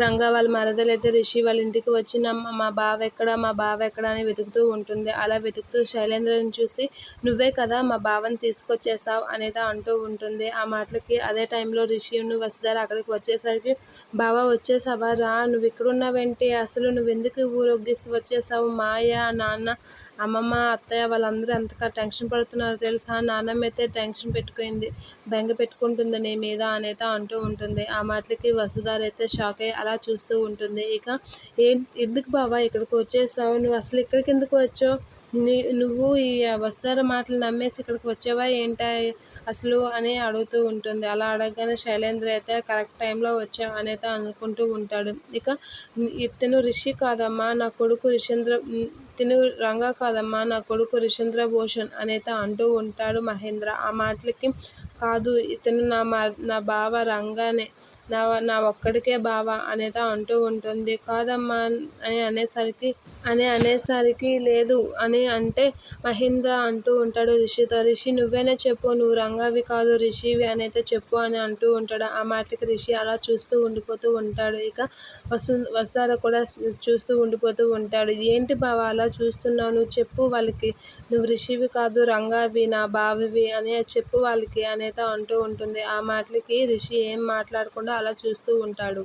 రంగా వాళ్ళ మరదలైతే రిషి వాళ్ళ ఇంటికి వచ్చిన మా బావ ఎక్కడ మా బావ ఎక్కడ అని వెతుకుతూ ఉంటుంది. అలా వెతుకుతూ శైలేంద్రని చూసి నువ్వే కదా మా బావని తీసుకొచ్చేసావు అనేది అంటూ ఉంటుంది. ఆ మాటలకి అదే టైంలో రిషిను వసుధార అక్కడికి వచ్చేసరికి బావ వచ్చేసావా? రా నువ్వు ఇక్కడున్నావేంటి అసలు నువ్వు ఎందుకు ఊరొగ్గిసి వచ్చేసావు? మాయ నాన్న అమ్మమ్మ అత్తయ్య వాళ్ళందరూ ఎంతగా టెన్షన్ పడుతున్నారు తెలుసా? నాన్నమ్మ అయితే టెన్షన్ పెట్టుకుంది బెంగ పెట్టుకుంటుంది నీ మీద అనేది అంటూ ఉంటుంది. ఆ మాటలకి వసుధార అయితే షాక్ అయ్యి అలా చూస్తూ ఉంటుంది. ఇక ఏం ఎందుకు బావా ఇక్కడికి వచ్చేసావు? నువ్వు అసలు ఇక్కడికి ఎందుకు వచ్చావు? నీ నువ్వు ఈ వసుధార మాటలు నమ్మేసి ఇక్కడికి వచ్చావా ఏంటా అసలు అని అడుగుతూ ఉంటుంది. అలా అడగగానే శైలేంద్ర అయితే కరెక్ట్ టైంలో వచ్చావు అనేది అనుకుంటూ ఉంటాడు. ఇక ఇతను రిషి కాదమ్మా నా కొడుకు రిషేంద్ర తిను రంగా కాదమ్మా నా కొడుకు రిషేంద్ర భూషణ్ అనేది అంటూ ఉంటాడు మహేంద్ర. ఆ మాటలకి కాదు ఇతను నా మా నా బావ రంగానే నా నా ఒక్కడికే బావ అనేది అంటూ ఉంటుంది. కాదమ్మా అని అనేసరికి అని అనేసరికి లేదు అని అంటే మహేంద్ర అంటూ ఉంటాడు. రిషితో రిషి నువ్వేనే చెప్పు నువ్వు రంగావి కాదు రిషివి అనేది చెప్పు అని అంటూ ఉంటాడు. ఆ మాటలకి రిషి అలా చూస్తూ ఉండిపోతూ ఉంటాడు. ఇక వసు వస్తారా కూడా చూస్తూ ఉండిపోతూ ఉంటాడు. ఏంటి బావ అలా చూస్తున్నావు? నువ్వు చెప్పు వాళ్ళకి. నువ్వు రిషివి కాదు రంగావి నా బావివి అని చెప్పు వాళ్ళకి అనేది అంటూ ఉంటుంది. ఆ మాటలకి రిషి ఏం మాట్లాడకుండా అలా చూస్తూ ఉంటాడు.